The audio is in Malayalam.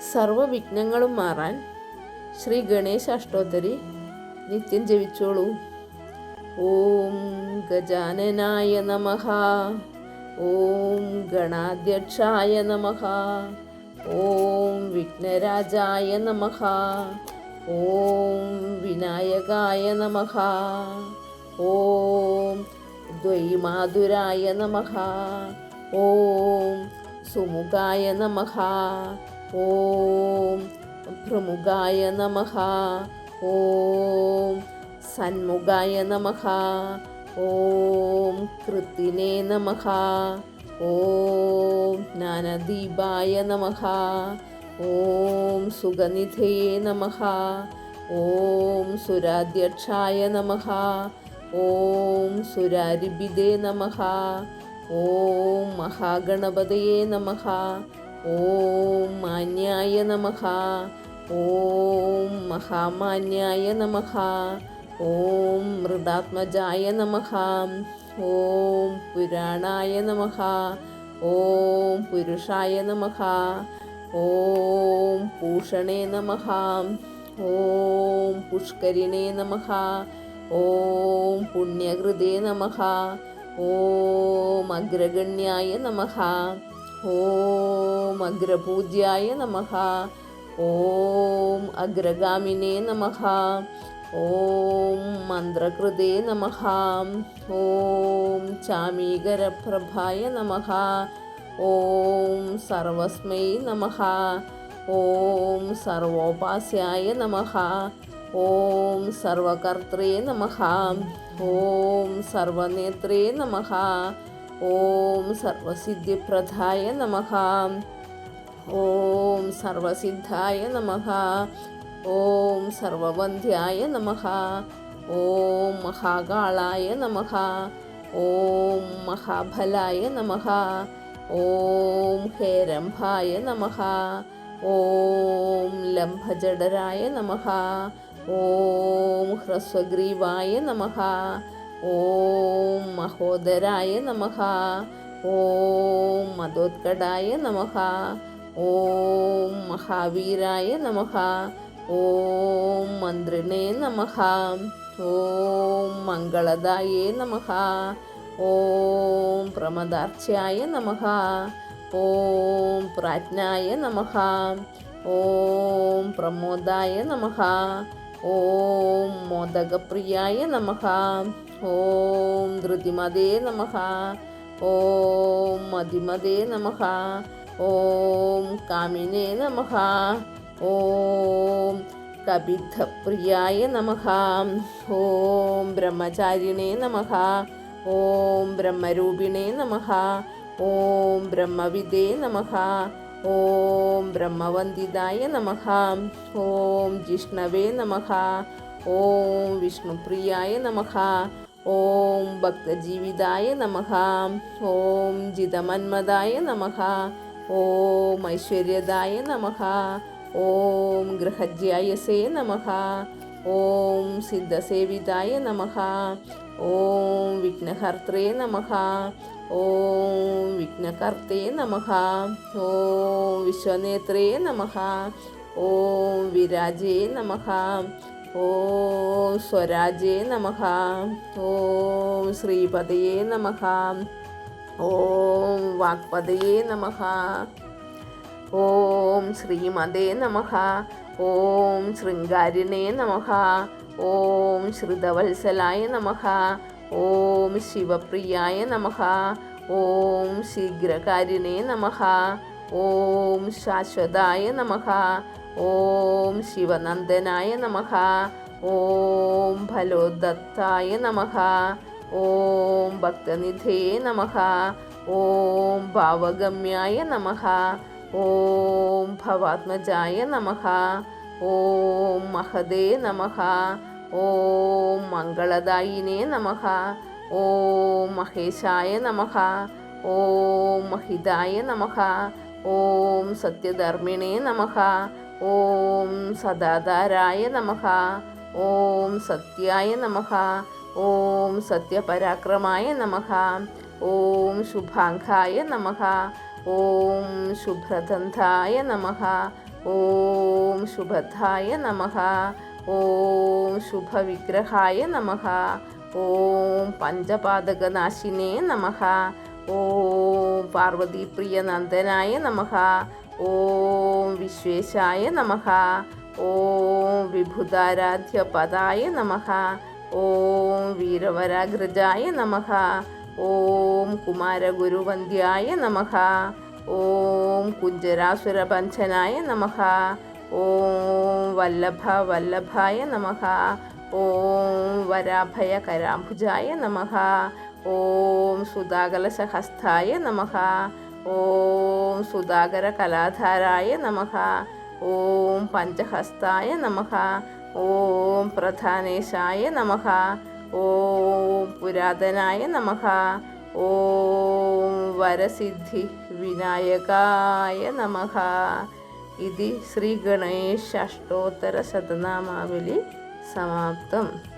സർവവിഘ്നങ്ങളും മാറാൻ ശ്രീ ഗണേശ അഷ്ടോത്തരി നിത്യം ജപിച്ചോളൂ. ഓം ഗജാനനായ നമഃ. ഓം ഗണാധ്യക്ഷായ നമഃ. ഓം വിഘ്നരാജായ നമഃ. ഓം വിനായകായ നമഃ. ഓം ദ്വൈമാതുരായ നമഃ. ഓം സുമുഖായ നമഃ. ഓം പ്രമുഖായ നമഃ. ഓം സന്മുഖായ നമഃ. ഓം കൃത്തിനേ നമഃ. ഓം ജ്ഞാനദീപായ നമഃ. ഓം സുഗനിധയേ നമഃ. ഓം സുരാധ്യക്ഷായ നമഃ. ഓം സുരാരിബിദേ നമഃ. ഓം മഹാഗണപതയേ നമഃ. ഓം മാന്യായ നമഃ. ഓം മഹാമാന്യായ നമഃ. ഓം മൃദാത്മജായ നമഃ. ഓം പുരാണായ നമഃ. ഓം പുരുഷായ നമഃ. ഓം പൂഷണേ നമഃ. ഓം പുഷ്കരിണേ നമഃ. ഓം പുണ്യകൃതേ നമഃ. ഓം അഗ്രഗണ്യായ നമഃ. ഓം അഗ്രപൂജ്യായ നമഃ ഓം അഗ്രഗാമിനേ നമഃ ഓം മന്ത്രകൃതേ നമഃ ഓം ചാമീകരപ്രഭായ നമഃ ഓം സർവസ്മൈ നമഃ ഓം സർവോപാസ്യായ നമഃ ഓം സർവകർത്രേ നമഃ ഓം സർവനേത്രേ നമഃ ഓം സർവസിദ്ധിപ്രദായ നമഃ. ഓം സർവസിദ്ധായ നമഃ. ഓം സർവവന്ധ്യായ നമഃ. ഓം മഹാകാളായ നമഃ. ഓം മഹാഫലായ നമഃ. ഓം ഹേരംഭായ നമഃ. ഓം ലംഭജഡരായ നമഃ. ഓം ഹ്രസ്വഗ്രീവായ നമഃ. ഓം മഹോദരായ നമഹ ഓം മതോത്കടായ നമഹ ഓം മഹാവീരായ നമഹ ഓം മന്ത്രിണേ നമഹ ഓം മംഗളദായേ നമഹ ഓം പ്രമദാർച്ഛ്യായ നമഹ ഓം പ്രാജ്ഞായ നമഹ ഓം പ്രമോദായ നമഃ. ഓം മോദകപ്രിയായ നമഃ. ഓം ധൃതിമതേ നമഃ. ഓം മതിമതേ നമഃ. ഓം കാമിനേ നമഃ. ഓം കപിദ്ധപ്രിയായ നമഃ. ഓം ബ്രഹ്മചാരിണേ നമഃ. ഓം ബ്രഹ്മരൂപിണേ നമഃ. ഓം ബ്രഹ്മവിദേ നമഃ. ഓം ബ്രഹ്മവന്ദിതായ നമഃ. ഓം ജിഷ്ണവേ നമഃ. ഓം വിഷ്ണുപ്രിയായ നമഃ. ഓം ഭക്തജീവിതായ നമഃ. ഓം ജിതമന്മതായ നമഃ. ഓം ഐശ്വര്യദായ നമഃ. ഓം ഗൃഹജ്യായസേ നമഃ. ഓം സിദ്ധസേവിതായ നമഃ. ഓം വിഘ്നഹർത്തേ നമഃ ഓം വിഘ്നകർത്തേ നമഃ ഓം വിശ്വനേത്രേ നമഃ ഓം വിരാജേ നമഃ ഓം സ്വരാജേ നമഃ ഓം ശ്രീപതയേ നമഃ ഓം വാക്പതയേ നമഃ ഓം ശ്രീമതേ നമഃ ഓം ശൃംഗാരിണേ നമഃ ഓം ശ്രുതവത്സലായ നമഃ. ഓം ശിവപ്രിയായ നമഃ. ഓം ശീഘ്രകാരിണേ നമഃ. ഓം ശാശ്വതായ നമഃ. ഓം ശിവനന്ദനായ നമഃ. ഓം ഫലോദത്തായ നമഃ. ഓം ഭക്തനിധേ നമഃ. ഓം ഭാവഗമ്യായ നമഃ. ഓം ഭവാത്മജായ നമഃ. ഓം മഹദേ നമഃ. ഓം മംഗളദായിനേ നമഃ. ഓം മഹേശായ നമഃ. ഓം മഹിതായ നമഃ. ഓം സത്യധർമ്മിണേ നമഃ. ഓം സദാധാരായ നമഃ. ഓം സത്യായ നമഃ. ഓം സത്യപരാക്രമായ നമഃ. ഓം ശുഭാംഗായ നമഃ. ഓം ശുഭ്രദന്തായ നമഃ. ഓം ശുഭധായ നമഃ ഓം ശുഭവിഗ്രഹായ നമഃ ഓം പഞ്ചപാതകനാശിനേ നമഃ ഓം പാർവതീപ്രിയ നന്ദനായ നമഃ ഓം വിശ്വേശായ നമഃ ഓം വിഭുതാരാധ്യപദായ നമഃ ഓം വീരവരാഗ്രജായ നമഃ ഓം കുമാരഗുരുവന്ദ്യായ നമഃ ഓം കുഞ്ചരാസുരബന്ധനായ നമഃ ഓം വല്ലഭ വല്ലഭായ നമഃ ഓം വരാഭയ കരാംബുജായ നമഃ ഓം സുധാകലശഹസ്തായ നമഃ ഓം സുധാകര കലാധാരായ നമഃ ഓം പഞ്ചഹസ്തായ നമഃ ഓം പ്രധാനേശായ നമഃ ഓം പുരാതനായ നമഃ ഓം വരസിദ്ധി വിനായകായ നമഃ. ഇതി ശ്രീഗണേശ അഷ്ടോത്തര ശതനാമാവലി സമാപ്തം.